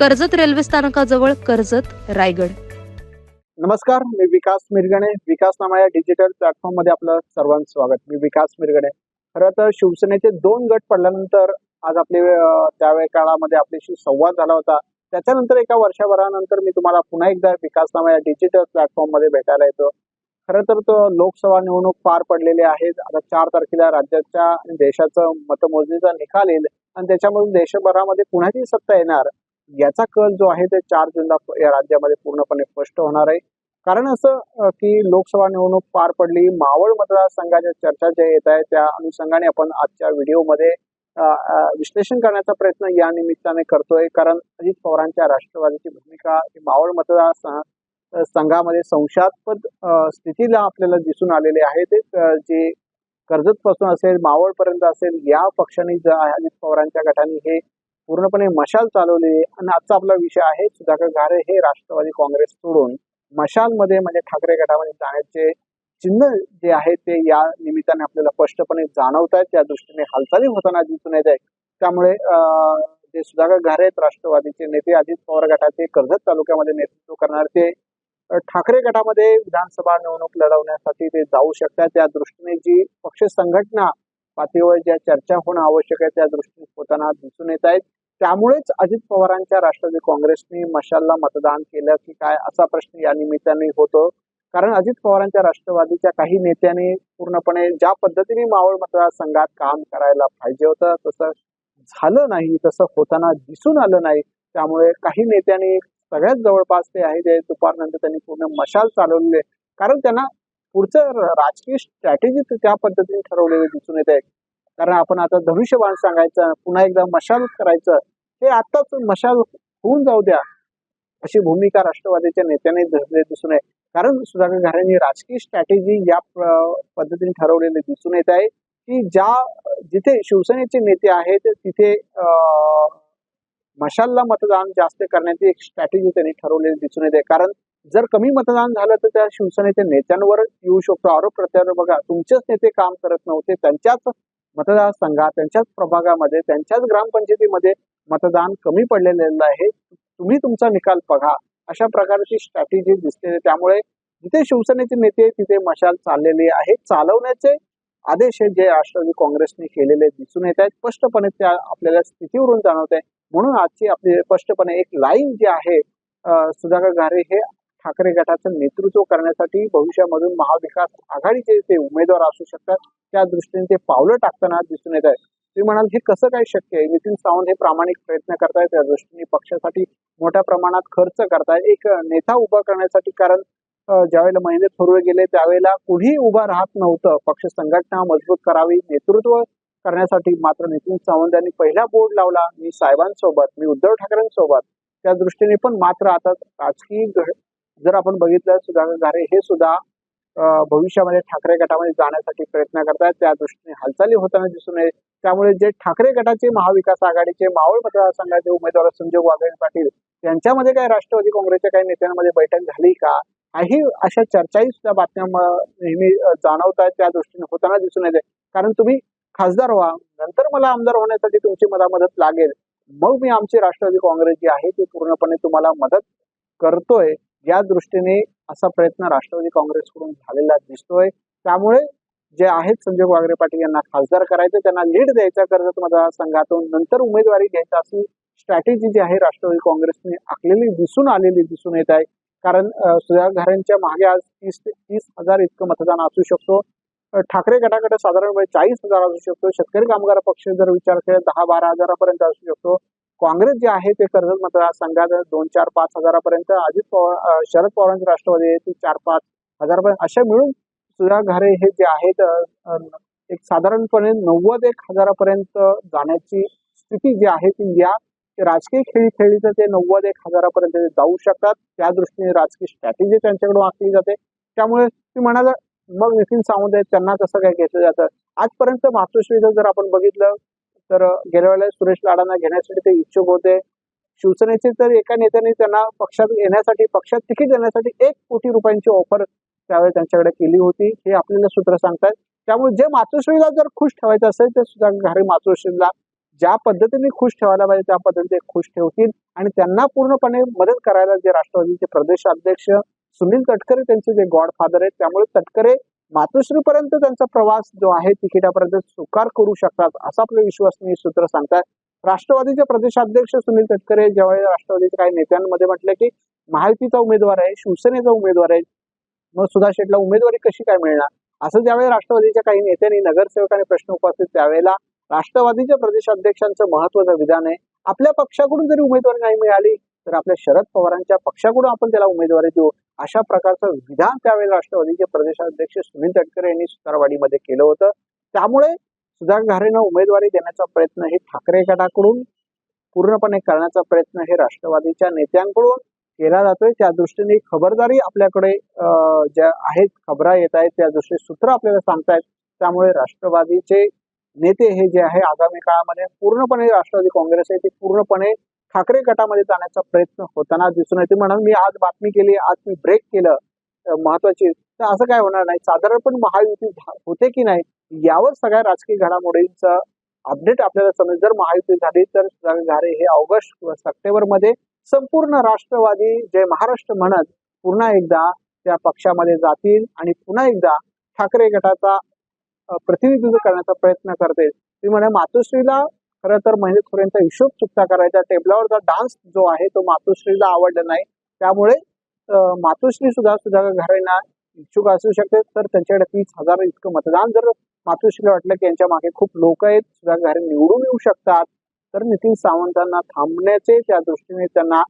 Karjat railway स्थानकाजवळ कर्जत रायगड. नमस्कार मी विकास मिरगणे. विकास नामा या डिजिटल प्लॅटफॉर्ममध्ये आपलं सर्वांचं स्वागत. मी विकास मिरगणे. खरं तर शिवसेनेचे दोन गट पडल्यानंतर आज आपले अं, त्यावेळी काळामध्ये आपल्याशी संवाद झाला होता. त्याच्यानंतर एका वर्षभरानंतर मी तुम्हाला पुन्हा एकदा विकास नामा या डिजिटल प्लॅटफॉर्ममध्ये भेटायला येतो. खरं तर तो लोकसभा निवडणूक पार पडलेली आहेत आता चार तारखेला राज्याच्या आणि देशाचं मतमोजणीचा निकाल येईल आणि त्याच्यामधून देशभरामध्ये कुणाची सत्ता येणार याचा कल जो आहे ते चार जूनला या राज्यामध्ये पूर्णपणे स्पष्ट होणार आहे. कारण असं की लोकसभा निवडणूक पार पडली मावळ मतदारसंघाच्या चर्चा ज्या येत आहे त्या अनुषंगाने आपण आजच्या व्हिडिओमध्ये विश्लेषण करण्याचा प्रयत्न या निमित्ताने करतोय. कारण अजित पवारांच्या राष्ट्रवादीची भूमिका ही मावळ मतदार संघामध्ये संशयास्पद स्थितीला आपल्याला दिसून आलेले आहे ते जे कर्जत पासून असेल मावळपर्यंत असेल या पक्षाने अजित पवारांच्या गटाने हे पूर्णपणे मशाल चालवली आणि आजचा आपला विषय आहे सुधाकर घारे हे राष्ट्रवादी काँग्रेस सोडून मशालमध्ये म्हणजे ठाकरे गटामध्ये जाण्याचे चिन्ह जे आहे ते या निमित्ताने आपल्याला स्पष्टपणे जाणवत आहेत त्या दृष्टीने हालचाली होताना दिसून येत आहे त्यामुळे अं, जे सुधाकर घारे आहेत राष्ट्रवादीचे नेते अजित पवार गटाचे कर्जत तालुक्यामध्ये नेतृत्व करणार ते ठाकरे गटामध्ये विधानसभा निवडणूक लढवण्यासाठी ते जाऊ शकतात. त्या दृष्टीने जी पक्ष संघटना पातळीवर ज्या चर्चा होणं आवश्यक आहे त्या दृष्टीने होताना दिसून येत आहेत. त्यामुळेच अजित पवारांच्या राष्ट्रवादी काँग्रेसने मशालला मतदान केलं की काय असा प्रश्न या निमित्ताने होतो. कारण अजित पवारांच्या राष्ट्रवादीच्या काही नेत्यांनी पूर्णपणे ज्या पद्धतीने मावळ मतदारसंघात काम करायला पाहिजे होतं तसं झालं नाही तसं होताना दिसून आलं नाही. त्यामुळे काही नेत्यांनी सगळ्यात जवळपास ते आहे ते दुपारनंतर त्यांनी पूर्ण मशाल चालवलेले कारण त्यांना पुढचं राजकीय स्ट्रॅटेजी त्या पद्धतीने ठरवलेली दिसून येत आहे कारण आपण आता धनुष्यबाण सांगायचं पुन्हा एकदा मशाल करायचं हे आताच मशाल होऊन जाऊ द्या. अशी भूमिका राष्ट्रवादीच्या नेत्याने धरले दिसून आहे. कारण सुधाकर घारेंनी राजकीय स्ट्रॅटेजी या पद्धतीने ठरवलेले दिसून येत आहे की ज्या जिथे शिवसेनेचे नेते आहेत तिथे मशालला मतदान जास्त करण्याची एक स्ट्रॅटेजी त्यांनी ठरवलेली दिसून येते कारण जर कमी मतदान झालं तर त्या शिवसेनेच्या नेत्यांवर येऊ शकतो. आरोप प्रत्यारोप बघा तुमचेच नेते काम करत नव्हते. त्यांच्याच मतदारसंघात त्यांच्याच प्रभागामध्ये त्यांच्याच ग्रामपंचायतीमध्ये मतदान कमी पडलेलं आहे. तुम्ही तुमचा निकाल बघा. अशा प्रकारची स्ट्रॅटेजी दिसते. त्यामुळे जिथे शिवसेनेचे नेते आहेत, तिथे मशाल चाललेली आहे. चालवण्याचे आदेश हे जे राष्ट्रवादी काँग्रेसने केलेले दिसून येत आहेत. स्पष्टपणे त्या आपल्याला स्थितीवरून जाणवत आहे. म्हणून आजची आपली स्पष्टपणे एक लाईन जी आहे सुधाकर घारे हे ठाकरे गटाचं नेतृत्व करण्यासाठी भविष्यामधून महाविकास आघाडीचे ते उमेदवार असू शकतात. त्या दृष्टीने ते पावलं टाकताना दिसून येत आहे तुम्ही म्हणाल हे कसं काय शक्य आहे? नितीन सावंत हे प्रामाणिक प्रयत्न करतायत. त्या दृष्टीने पक्षासाठी मोठ्या प्रमाणात खर्च करतायत. एक नेता उभा करण्यासाठी कारण ज्यावेळेला महेंद्र थोरवे गेले त्यावेळेला कुणीही उभा राहत नव्हतं. पक्ष संघटना मजबूत करावी नेतृत्व करण्यासाठी मात्र नितीन सावंत यांनी पहिला बोर्ड लावला. मी साहेबांसोबत मी उद्धव ठाकरेंसोबत. त्या दृष्टीने पण मात्र आता राजकीय जर आपण बघितलं सुधाकर घारे हे सुद्धा भविष्यामध्ये ठाकरे गटामध्ये जाण्यासाठी प्रयत्न करतात. त्या दृष्टीने हालचाली होताना दिसून येत त्यामुळे जे ठाकरे गटाचे महाविकास आघाडीचे मावळ मतदारसंघाचे उमेदवार संजय वाघेन पाटील त्यांच्यामध्ये काय राष्ट्रवादी काँग्रेसच्या काही नेत्यांमध्ये बैठक झाली का? काही अशा चर्चाही सुद्धा बातम्या नेहमी जाणवतात त्या दृष्टीने होताना दिसून येते. कारण तुम्ही खासदार व्हा. नंतर मला आमदार होण्यासाठी तुमची मला मदत लागेल. मग मी आमची राष्ट्रवादी काँग्रेस जी आहे ती पूर्णपणे तुम्हाला मदत करतोय. या दृष्टीने असा प्रयत्न राष्ट्रवादी काँग्रेसकडून झालेला दिसतोय. त्यामुळे जे आहेत संजय वागरे पाटील यांना खासदार करायचं त्यांना लीड द्यायचा कर्जत मतदारसंघातून नंतर उमेदवारी घ्यायचा अशी स्ट्रॅटेजी जी आहे राष्ट्रवादी काँग्रेसने आखलेली दिसून आलेली दिसून येत आहे. कारण अं, घरांच्या मागे आज तीस ते तीस हजार इतकं मतदान असू शकतो. ठाकरे गटाकडे साधारणपणे चाळीस हजार असू शकतो. शेतकरी कामगार पक्ष जर विचार केला दहा बारा हजारापर्यंत असू शकतो. काँग्रेस जे आहे ते कर्जत मतदारसंघात दोन चार पाच हजारापर्यंत अजित पवार शरद पवारांची राष्ट्रवादी आहे ती चार पाच हजारापर्यंत अशा मिळून सुधा घारे हे जे आहेत एक साधारणपणे नव्वद एक हजारापर्यंत जाण्याची स्थिती जी आहे ती या राजकीय खेळी खेळली तर ते नव्वद एक हजारापर्यंत ते जाऊ शकतात. त्या दृष्टीने राजकीय स्ट्रॅटेजी त्यांच्याकडून आखली जाते. त्यामुळे ती म्हणाल मग नितीन सावंत आहेत त्यांना कसं काय घेतलं जातं? आजपर्यंत मातोश्रीचं जर आपण बघितलं तर गेल्या वेळेला सुरेश लाडांना घेण्यासाठी ते इच्छुक होते. शिवसेनेचे तर एका नेत्याने त्यांना पक्षात येण्यासाठी पक्षात तिकीट देण्यासाठी एक कोटी रुपयांची ऑफर त्यावेळी त्यांच्याकडे केली होती. हे आपल्याला सूत्र सांगतात त्यामुळे जे मातोश्रीला जर खुश ठेवायचं असेल तर सुद्धा घरी मातोश्रीला ज्या पद्धतीने खुश ठेवायला पाहिजे त्या पद्धतीने खुश ठेवतील. आणि त्यांना पूर्णपणे मदत करायला जे राष्ट्रवादीचे प्रदेश अध्यक्ष सुनील तटकरे त्यांचे जे गॉडफादर आहेत त्यामुळे तटकरे मातोश्रीपर्यंत त्यांचा प्रवास जो आहे तिकिटापर्यंत स्वीकार करू शकतात असा आपलं विश्वसनीय सूत्र सांगतात राष्ट्रवादीचे प्रदेशाध्यक्ष सुनील तटकरे ज्यावेळी राष्ट्रवादीच्या काही नेत्यांमध्ये म्हटलं की महायुतीचा उमेदवार आहे शिवसेनेचा उमेदवार आहे मग सुधा शेटला उमेदवारी कशी काय मिळणार? असं ज्यावेळी राष्ट्रवादीच्या काही नेत्यांनी नगरसेवकांनी प्रश्न उपस्थित त्यावेळेला राष्ट्रवादीच्या प्रदेशाध्यक्षांचं महत्वाचं विधान आहे. आपल्या पक्षाकडून जरी उमेदवारी नाही मिळाली तर आपल्या शरद पवारांच्या पक्षाकडून आपण त्याला उमेदवारी देऊ. अशा प्रकारचं विधान त्यावेळी राष्ट्रवादीचे प्रदेशाध्यक्ष सुनील तटकरे यांनी सुतारवाडीमध्ये केलं होतं. त्यामुळे सुधाकर घारेनं उमेदवारी देण्याचा प्रयत्न हे ठाकरे गटाकडून पूर्णपणे करण्याचा प्रयत्न हे राष्ट्रवादीच्या नेत्यांकडून केला जातोय. त्या दृष्टीने खबरदारी आपल्याकडे ज्या आहेत खबरा येत आहेत त्या दृष्टीने सूत्र आपल्याला सांगतायत. त्यामुळे राष्ट्रवादीचे नेते हे जे आहे आगामी काळामध्ये पूर्णपणे राष्ट्रवादी काँग्रेस आहे ते पूर्णपणे ठाकरे गटामध्ये जाण्याचा प्रयत्न होताना दिसून येते. म्हणून मी आज बातमी केली आज मी ब्रेक केलं महत्वाची. तर असं काय होणार नाही. साधारणपण महायुती झा- होते की नाही यावर सगळ्या राजकीय घडामोडींचा अपडेट आपल्याला समजेल. जर महायुती झाली तर सुधाकर घारे हे ऑगस्ट किंवा सप्टेंबरमध्ये संपूर्ण राष्ट्रवादी जय महाराष्ट्र म्हणत पुन्हा एकदा त्या पक्षामध्ये जातील आणि पुन्हा एकदा ठाकरे गटाचा प्रतिनिधित्व करण्याचा प्रयत्न करते ती म्हणे मातोश्रीला खरं तर महेश खोरेंचा हिशोब चुकता करायचा. टेबलावरचा डान्स जो आहे तो मातोश्रीला आवडला नाही. त्यामुळे मातोश्री सुद्धा सुद्धा घरांना इच्छुक असू शकते. तर त्यांच्याकडे तीस हजार इतकं मतदान जर मातोश्रीला वाटलं की यांच्या मागे खूप लोक आहेत सुद्धा घरे निवडून येऊ शकतात. तर नितीन सावंतांना थांबण्याचे त्या दृष्टीने त्यांना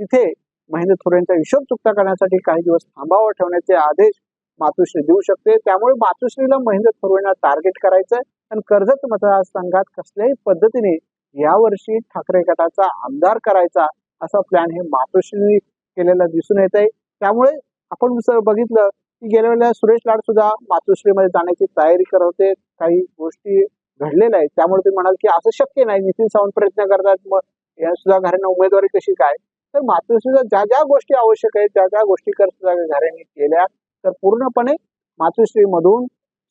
तिथे महेंद्र थोरेंचा हिशोब चुकता करण्यासाठी काही दिवस थांबावं ठेवण्याचे आदेश मातोश्री देऊ शकते. त्यामुळे मातोश्रीला महेंद्र थोरेंना टार्गेट करायचं आणि कर्जत मतदारसंघात कसल्याही पद्धतीने यावर्षी ठाकरे गटाचा आमदार करायचा असा प्लॅन हे मातोश्रीने केलेला दिसून येत आहे त्यामुळे आपण जर बघितलं की गेल्या वेळेला सुरेश लाड सुद्धा मातोश्रीमध्ये जाण्याची तयारी करत होते. काही गोष्टी घडलेल्या आहेत. त्यामुळे ते म्हणाल की असं शक्य नाही. नितीन सावंत प्रयत्न करतात. मग या सुद्धा घरांना उमेदवारी कशी काय? तर मातोश्रीला ज्या ज्या गोष्टी आवश्यक आहेत त्या त्या गोष्टी कर सुद्धा घरांनी केल्या. तर पूर्णपणे मातोश्रीमधून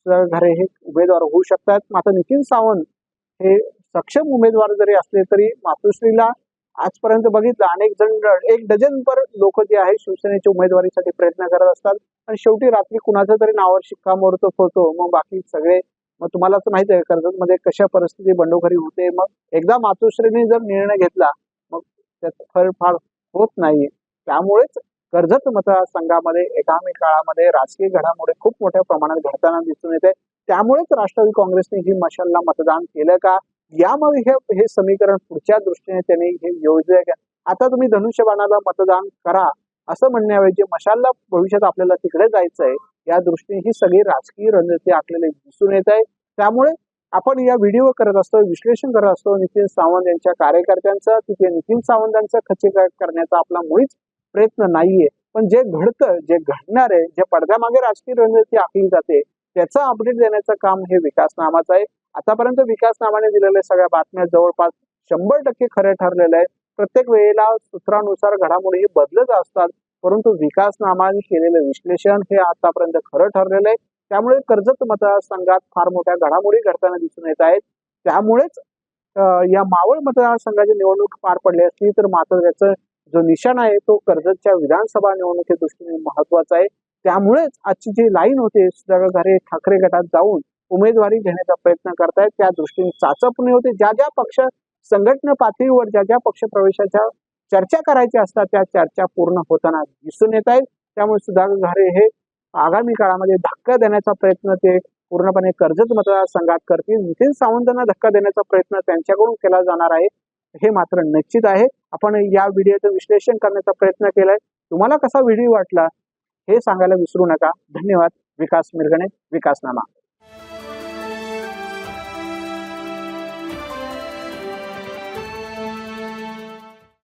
घरे हे उमेदवार होऊ शकतात. मात्र नितीन सावंत हे सक्षम उमेदवार जरी असले तरी मातोश्रीला आजपर्यंत बघितलं अनेक जण एक डझन पर लोक जे आहे शिवसेनेच्या उमेदवारीसाठी प्रयत्न करत असतात. आणि शेवटी रात्री कुणाचं तरी नावावर शिक्कामोर्तब होतो. मग बाकी सगळे मग तुम्हाला तर माहिती आहे कर्जतमध्ये कशा परिस्थिती बंडोखरी होते. मग एकदा मातोश्रीने जर निर्णय घेतला मग त्याचं फळ फार होत नाही त्यामुळेच कर्जत मतदारसंघामध्ये एकामी काळामध्ये राजकीय घडामोडी खूप मोठ्या प्रमाणात घडताना दिसून येते. त्यामुळेच राष्ट्रवादी काँग्रेसने ही मशालला मतदान केलं का? यामुळे हे हे समीकरण पुढच्या दृष्टीने त्यांनी हे योजले का? आता तुम्ही धनुष्यबाणाला मतदान करा असं म्हणण्याऐवजी मशालला भविष्यात आपल्याला तिकडे जायचंय या दृष्टीने ही सगळी राजकीय रणनीती आपल्याला दिसून येत आहे त्यामुळे आपण या व्हिडिओ करत असतो विश्लेषण करत असतो. नितीन सावंत यांच्या कार्यकर्त्यांचं तिथे नितीन सावंतांचं खच्चीकरण करण्याचा आपला मुळीच प्रयत्न नाहीये. पण जे घडतं जे घडणार आहे जे पडद्यामागे राजकीय रणनीती आखली जाते त्याचं अपडेट देण्याचं काम हे विकास नामाचं आहे. आतापर्यंत विकास नामाने दिलेल्या सगळ्या बातम्या जवळपास शंभर टक्के खरे ठरलेले आहेत. प्रत्येक वेळेला सूत्रानुसार घडामोडी हे बदलत असतात परंतु विकास नामाने केलेलं विश्लेषण हे आतापर्यंत खरं ठरलेलं आहे. त्यामुळे कर्जत मतदारसंघात फार मोठ्या घडामोडी घडताना दिसून येत आहेत. त्यामुळेच या मावळ मतदारसंघाची निवडणूक पार पडली असली तर मात्र त्याचं जो निशाण आहे तो कर्जतच्या विधानसभा निवडणुकी दृष्टीने महत्त्वाचा आहे. त्यामुळेच आजची जी लाईन होते सुधाकर घरे ठाकरे गटात जाऊन उमेदवारी घेण्याचा प्रयत्न करतायत. त्या दृष्टीने चाचपणे होते. ज्या ज्या पक्ष संघटना पातळीवर ज्या ज्या पक्ष प्रवेशाच्या चर्चा करायच्या असतात त्या चर्चा पूर्ण होताना दिसून येत आहेत. त्यामुळे सुधाकर घरे हे आगामी काळामध्ये धक्का देण्याचा प्रयत्न ते पूर्णपणे कर्जत मतदारसंघात करतील. नितीन सावंतांना धक्का देण्याचा प्रयत्न त्यांच्याकडून केला जाणार आहे. हे मात्र निश्चित आहे. आपण या व्हिडिओचं विश्लेषण करण्याचा प्रयत्न केलाय. तुम्हाला कसा व्हिडिओ वाटला हे सांगायला विसरू नका. धन्यवाद. विकास मिरगणे विकासनामा.